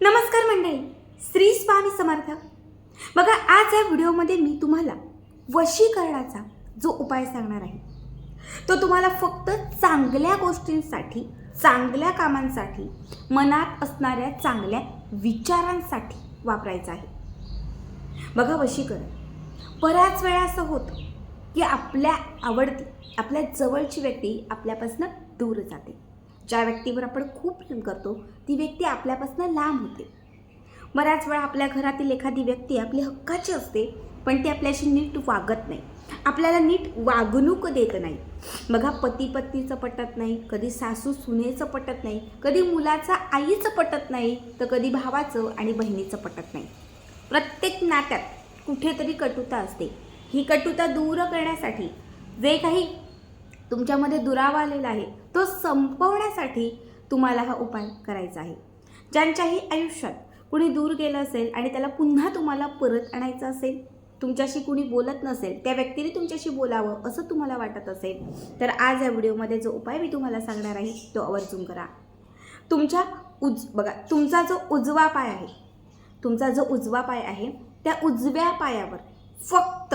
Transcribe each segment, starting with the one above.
नमस्कार मंडळी श्री स्वामी समर्थ. बघा आज या व्हिडिओमध्ये मी तुम्हाला वशीकरणाचा जो उपाय सांगणार आहे तो तुम्हाला फक्त चांगल्या गोष्टींसाठी चांगल्या कामांसाठी मनात असणाऱ्या चांगल्या विचारांसाठी वापरायचा आहे. बघा वशीकरण. बऱ्याच वेळा असं होतं की आपल्या आवडती आपल्या जवळची व्यक्ती आपल्यापासून दूर जाते. ज्या व्यक्तीवर आपण खूप प्रेम करतो ती व्यक्ती आपल्यापासून लांब होते. बऱ्याच वेळा आपल्या घरातील एखादी व्यक्ती आपली हक्काची असते पण ती आपल्याशी नीट वागत नाही. आपल्याला नीट वागणूक देत नाही. बघा पती पत्नीचं पटत नाही कधी सासू सुनेचं पटत नाही कधी मुलाचं आईचं पटत नाही तर कधी भावाचं आणि बहिणीचं पटत नाही. प्रत्येक नात्यात कुठेतरी कटुता असते. ही कटुता दूर करण्यासाठी जे काही तुमच्यामध्ये दुरावा आलेला आहे तो संपवण्यासाठी तुम्हाला हा उपाय करायचा आहे. ज्यांच्याही आयुष्यात कुणी दूर गेलं असेल आणि त्याला पुन्हा तुम्हाला परत आणायचं असेल तुमच्याशी कुणी बोलत नसेल त्या व्यक्तीने तुमच्याशी बोलावं असं तुम्हाला वाटत असेल तर आज या व्हिडिओमध्ये जो उपाय मी तुम्हाला सांगणार आहे तो आवर्जून करा. तुमच्या उज बघा तुमचा जो उजवा पाय आहे तुमचा जो उजवा पाय आहे त्या उजव्या पायावर फक्त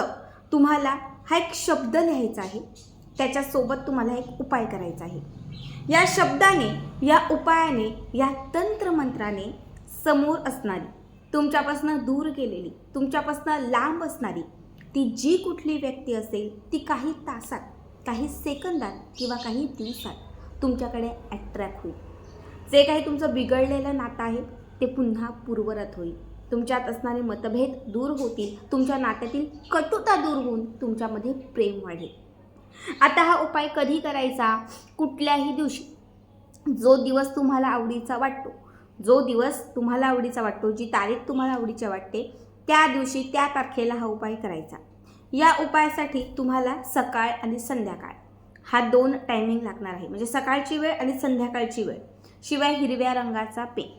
तुम्हाला हा एक शब्द लिहायचा आहे त्याच्यासोबत तुम्हाला एक उपाय करायचा आहे. या शब्दाने या उपायाने या तंत्रमंत्राने समोर असणारी तुमच्यापासून दूर गेलेली तुमच्यापासून लांब असणारी ती जी कुठली व्यक्ती असेल ती काही तासात काही सेकंदात किंवा काही दिवसात तुमच्याकडे ॲट्रॅक्ट होईल. जे काही तुमचं बिघडलेलं नातं आहे ते पुन्हा पूर्वरत होईल. तुमच्यात असणारे मतभेद दूर होतील तुमच्या नात्यातील कटुता दूर होऊन तुमच्यामध्ये प्रेम वाढेल. आता हा उपाय कधी करायचा? कुठल्याही दिवशी. जो दिवस तुम्हाला आवडीचा वाटतो. जो दिवस तुम्हाला आवडीचा वाटतो जी तारीख तुम्हाला आवडीची वाटते त्या दिवशी त्या तारखेला हा उपाय करायचा. या उपायासाठी तुम्हाला सकाळ आणि संध्याकाळ हा दोन टायमिंग लागणार आहे. म्हणजे सकाळची वेळ आणि संध्याकाळची वेळ. शिवाय हिरव्या रंगाचा पेळ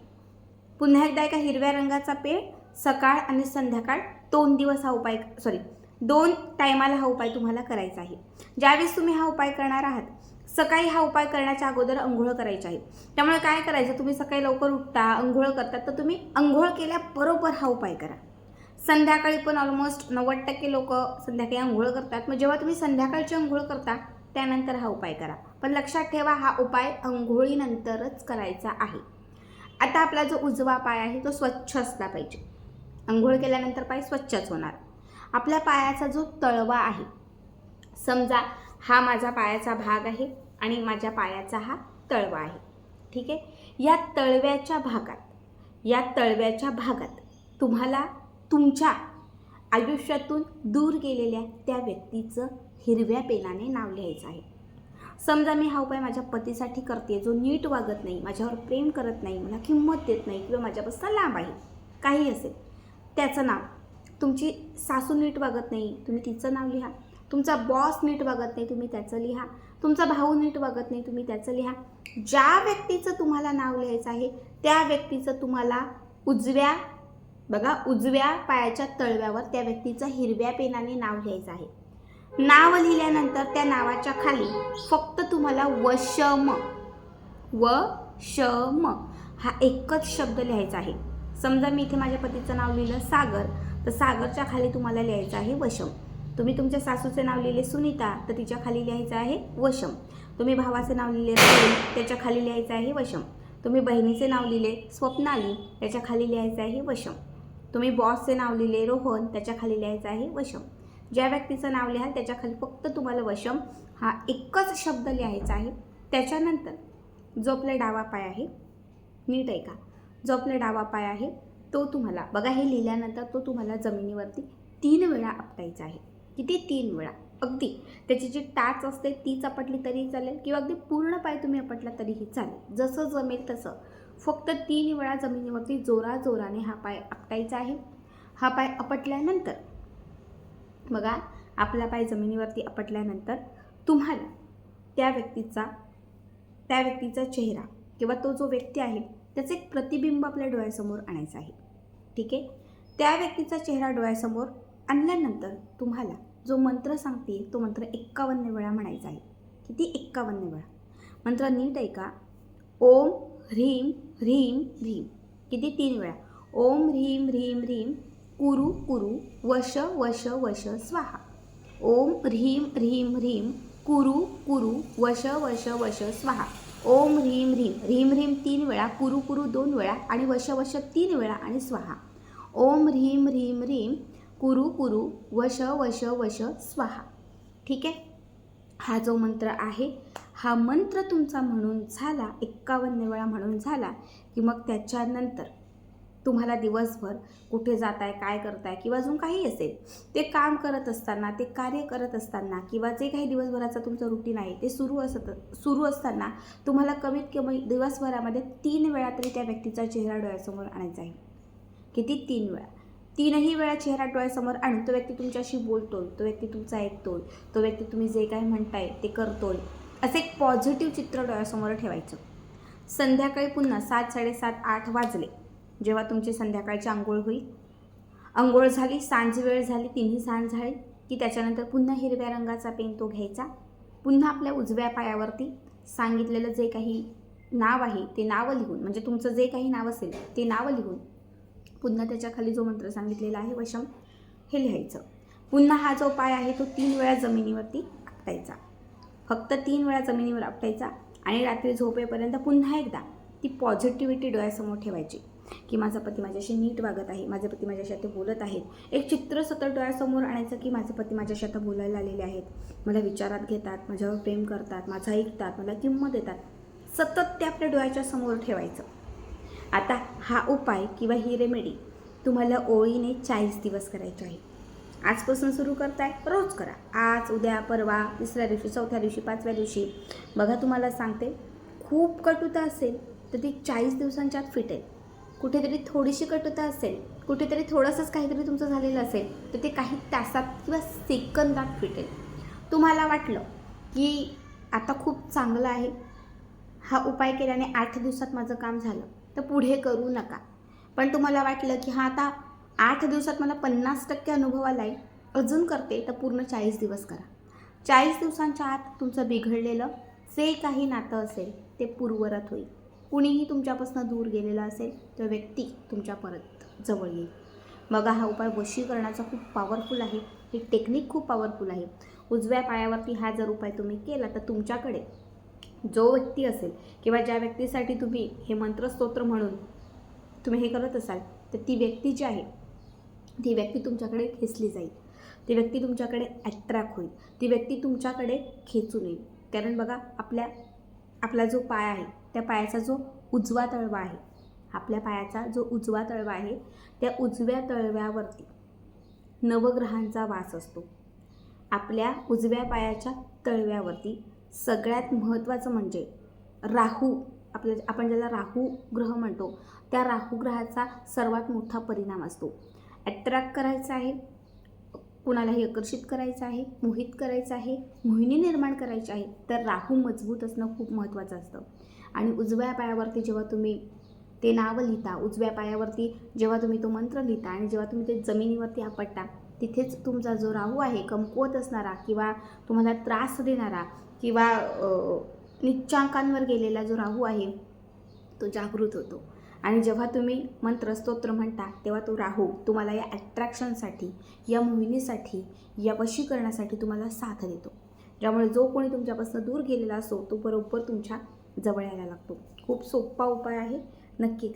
पुन्हा एकदा एका हिरव्या रंगाचा पेळ सकाळ आणि संध्याकाळ दोन दिवस हा उपाय सॉरी दोन टायमाला हा उपाय तुम्हाला करायचा आहे. ज्यावेळेस तुम्ही हा उपाय करणार आहात सकाळी हा उपाय करण्याच्या अगोदर अंघोळ करायची आहे. त्यामुळे काय करायचं तुम्ही सकाळी लवकर उठता अंघोळ करतात तर तुम्ही अंघोळ केल्याबरोबर हा उपाय करा. संध्याकाळी पण ऑलमोस्ट नव्वद टक्के लोक संध्याकाळी आंघोळ करतात. मग जेव्हा तुम्ही संध्याकाळची आंघोळ करता त्यानंतर हा उपाय करा. पण लक्षात ठेवा हा उपाय अंघोळीनंतरच करायचा आहे. आता आपला जो उजवा पाय आहे तो स्वच्छ असला पाहिजे. अंघोळ केल्यानंतर पाय स्वच्छच होणार. आपल्या पायाचा जो तळवा आहे. समजा हा माझा पायाचा भाग आहे आणि माझ्या पायाचा हा तळवा आहे. ठीक आहे? या तळव्याच्या भागात या तळव्याच्या भागात तुम्हाला तुमच्या आयुष्यातून दूर गेलेल्या त्या व्यक्तीचं हिरव्या पेनाने नाव लिहायचं आहे. समजा मी हा उपाय माझ्या पतीसाठी करते जो नीट वागत नाही माझ्यावर प्रेम करत नाही मला किंमत देत नाही किंवा माझ्यापासून लांब आहे काही असेल त्याचं नाव तुमची सासू नीट वागत नाही तुम्ही तिचं नाव लिहा. तुमचा बॉस नीट वागत नाही तुम्ही त्याचं लिहा. तुमचा भाऊ नीट वागत नाही तुम्ही त्याचं लिहा. ज्या व्यक्तीचं तुम्हाला नाव लिहायचं आहे त्या व्यक्तीचं तुम्हाला उजव्या बघा उजव्या पायाच्या तळव्यावर त्या व्यक्तीचं हिरव्या पेनाने नाव लिहायचं आहे. नाव लिहिल्यानंतर त्या नावाच्या खाली फक्त तुम्हाला वशम व शम हा एकच शब्द लिहायचा आहे. समजा मी इथे माझ्या पतीचं नाव लिहिलं सागर. तर सागरच्या खाली तुम्हाला लिहायचं आहे वशम. तुम्ही तुमच्या सासूचे नाव लिहिले सुनीता तर तिच्या खाली लिहायचं आहे वशम. तुम्ही भावाचे नाव लिहिले त्याच्याखाली लिहायचं आहे वशम. तुम्ही बहिणीचे नाव लिहिले स्वप्नाली त्याच्याखाली लिहायचं आहे वशम. तुम्ही बॉसचे नाव लिहिले रोहन त्याच्याखाली लिहायचं आहे वशम. ज्या व्यक्तीचं नाव लिहाल त्याच्याखाली फक्त तुम्हाला वशम हा एकच शब्द लिहायचा आहे. त्याच्यानंतर जो आपला डावा पाय आहे. नीट ऐका. जो आपला डावा पाय आहे. तो तुम्हाला बघा हे लिहिल्यानंतर तो तुम्हाला जमिनीवरती तीन वेळा आपटायचा आहे. किती? तीन वेळा. अगदी. त्याची जी टाच असते ती चपटली तरी चालेल किंवा अगदी पूर्ण पाय तुम्ही आपटला तरीही चालेल. जसं जमेल तसं. फक्त तीन वेळा जमिनीवरती जोरा जोराने हा पाय आपटायचा आहे. हा पाय आपटल्यानंतर बघा आपला पाय जमिनीवरती आपटल्यानंतर तुम्हाला त्या व्यक्तीचा त्या व्यक्तीचा चेहरा किंवा तो जो व्यक्ती आहे त्याचं एक प्रतिबिंब आपल्या डोळ्यासमोर आणायचं आहे. ठीक आहे? त्या व्यक्तीचा चेहरा डोळ्यासमोर आणल्यानंतर तुम्हाला जो मंत्र सांगते तो मंत्र एक्कावन्न वेळा म्हणायचा आहे. किती? एक्कावन्न वेळा. मंत्र नीट ऐका. ओम ह्रीम ह्रीम ह्रीम. किती? तीन वेळा. ओम ह्रीम ह्रीम ह्रीम. कुरु कुरु. वश वश वश स्वाहा. ओम ह्रीम ह्रीम ह्रीम. कुरु कुरु. वश वश वश स्वाहा. ओम ह्रीम ह्रीम. ह्रीम ह्रीम तीन वेळा कुरु कुरु दोन वेळा आणि वश वश तीन वेळा आणि स्वाहा. ओम ह्रीम ह्रीम ह्रीम कुरु कुरु वश वश वश स्वाहा. ठीक आहे? हा जो मंत्र आहे हा मंत्र तुमचा म्हणून झाला एक्कावन्न वेळा म्हणून झाला की मग त्याच्यानंतर तुम्हाला दिवसभर कुठे जाताय काय करताय किंवा अजून काही असेल ते काम करत असताना ते कार्य करत असताना किंवा जे काही दिवसभराचं तुमचं रुटीन आहे ते सुरू असत सुरू असताना तुम्हाला कमीत कमी दिवसभरामध्ये तीन वेळा तरी त्या व्यक्तीचा चेहरा डोळ्यासमोर आणायचा आहे. किती? तीन वेळा. तीनही वेळा चेहरा डोळ्यासमोर आणून तो व्यक्ती तुमच्याशी बोलतोय तो व्यक्ती तुमचा ऐकतोय तो व्यक्ती तुम्ही जे काही म्हणताय ते करतोय असं एक पॉझिटिव्ह चित्र डोळ्यासमोर ठेवायचं. संध्याकाळी पुन्हा सात साडेसात आठ वाजले. जेव्हा तुमची संध्याकाळची आंघोळ होईल. आंघोळ झाली सांज वेळ झाली तिन्ही सांज झाली की त्याच्यानंतर पुन्हा हिरव्या रंगाचा पेन तो घ्यायचा. पुन्हा आपल्या उजव्या पायावरती सांगितलेलं जे काही नाव आहे ते नावं लिहून म्हणजे तुमचं जे काही नाव असेल ते नावं लिहून पुन्हा त्याच्याखाली जो मंत्र सांगितलेला आहे वशम हे लिहायचं. पुन्हा हा जो पाय आहे तो तीन वेळा जमिनीवरती आपटायचा. फक्त तीन वेळा जमिनीवर आपटायचा आणि रात्री झोपेपर्यंत पुन्हा एकदा ती पॉझिटिव्हिटी डोळ्यासमोर ठेवायची. की माझा पती माझ्याशी नीट वागत आहे माझे पती माझ्याशी आता बोलत आहेत. एक चित्र सतत डोळ्यासमोर आणायचं की माझे पती माझ्याशी आता बोलायला आलेले आहेत. मला विचारात घेतात माझ्यावर प्रेम करतात माझं ऐकतात मला किंमत देतात. सतत ते आपल्या डोळ्याच्या समोर ठेवायचं. आता हा उपाय किंवा ही रेमेडी तुम्हाला ओळीने चाळीस दिवस करायचे आहे. आजपासून सुरू करताय रोज करा. आज उद्या परवा तिसऱ्या दिवशी चौथ्या दिवशी पाचव्या दिवशी. बघा तुम्हाला सांगते खूप कटुता असेल तर ती चाळीस दिवसांच्या आत फिटेल. कुठेतरी थोडीशी कटुता असेल कुठेतरी थोडंसंच काहीतरी तुमचं झालेलं असेल तर ते काही तासात किंवा सेकंदात फिटेल. तुम्हाला वाटलं की आता खूप चांगलं आहे हा उपाय केल्याने आठ दिवसात माझं काम झालं तर पुढे करू नका. पण तुम्हाला वाटलं की हा आता आठ दिवसात मला पन्नास टक्के अनुभव आला आहे अजून करते तर पूर्ण चाळीस दिवस करा. चाळीस दिवसांच्या आत तुमचं बिघडलेलं जे काही नातं असेल ते पूर्वरत होईल. कुणीही तुमच्यापासून दूर गेलेला असेल तो व्यक्ती तुमच्या परत जवळ येईल. बघा हा उपाय वशीकरणाचा खूप पॉवरफुल आहे. ही टेक्निक खूप पॉवरफुल आहे. उजव्या पायावरती हा जर उपाय तुम्ही केला तर तुमच्याकडे जो व्यक्ती असेल किंवा ज्या व्यक्तीसाठी तुम्ही हे मंत्रस्तोत्र म्हणून तुम्ही हे करत असाल तर ती व्यक्ती जी आहे ती व्यक्ती तुमच्याकडे खेचली जाईल. ती व्यक्ती तुमच्याकडे ॲट्रॅक्ट होईल. ती व्यक्ती तुमच्याकडे खेचून येईल. कारण बघा आपल्या आपला जो पाय आहे त्या पायाचा जो उजवा तळवा आहे आपल्या पायाचा जो उजवा तळवा आहे त्या उजव्या तळव्यावरती नवग्रहांचा वास असतो. आपल्या उजव्या पायाच्या तळव्यावरती सगळ्यात महत्त्वाचं म्हणजे राहू आपल्या आपण ज्याला राहू ग्रह म्हणतो त्या राहू ग्रहाचा सर्वात मोठा परिणाम असतो. ॲट्रॅक्ट करायचा आहे कुणालाही आकर्षित करायचं आहे मोहित करायचं आहे मोहिनी निर्माण करायची आहे तर राहू मजबूत असणं खूप महत्त्वाचं असतं. आणि उजव्या पायावरती जेव्हा तुम्ही ते नावं लिहिता उजव्या पायावरती जेव्हा तुम्ही तो मंत्र लिहिता आणि जेव्हा तुम्ही ते जमिनीवरती आपटता तिथेच तुमचा जो राहू आहे कमकुवत असणारा किंवा तुम्हाला त्रास देणारा किंवा निच्चांकांवर गेलेला जो राहू आहे तो जागृत होतो. आणि जेव्हा तुम्ही मंत्र स्तोत्र म्हणता तेव्हा तो राहू तुम्हाला या ॲट्रॅक्शनसाठी या मोहिनीसाठी या वशीकरणासाठी तुम्हाला साथ देतो. ज्यामुळे जो कोणी तुमच्यापासून दूर गेलेला असो तो बरोबर तुमच्या जवळ यायला लागतो. खूप सोपा उपाय आहे. नक्की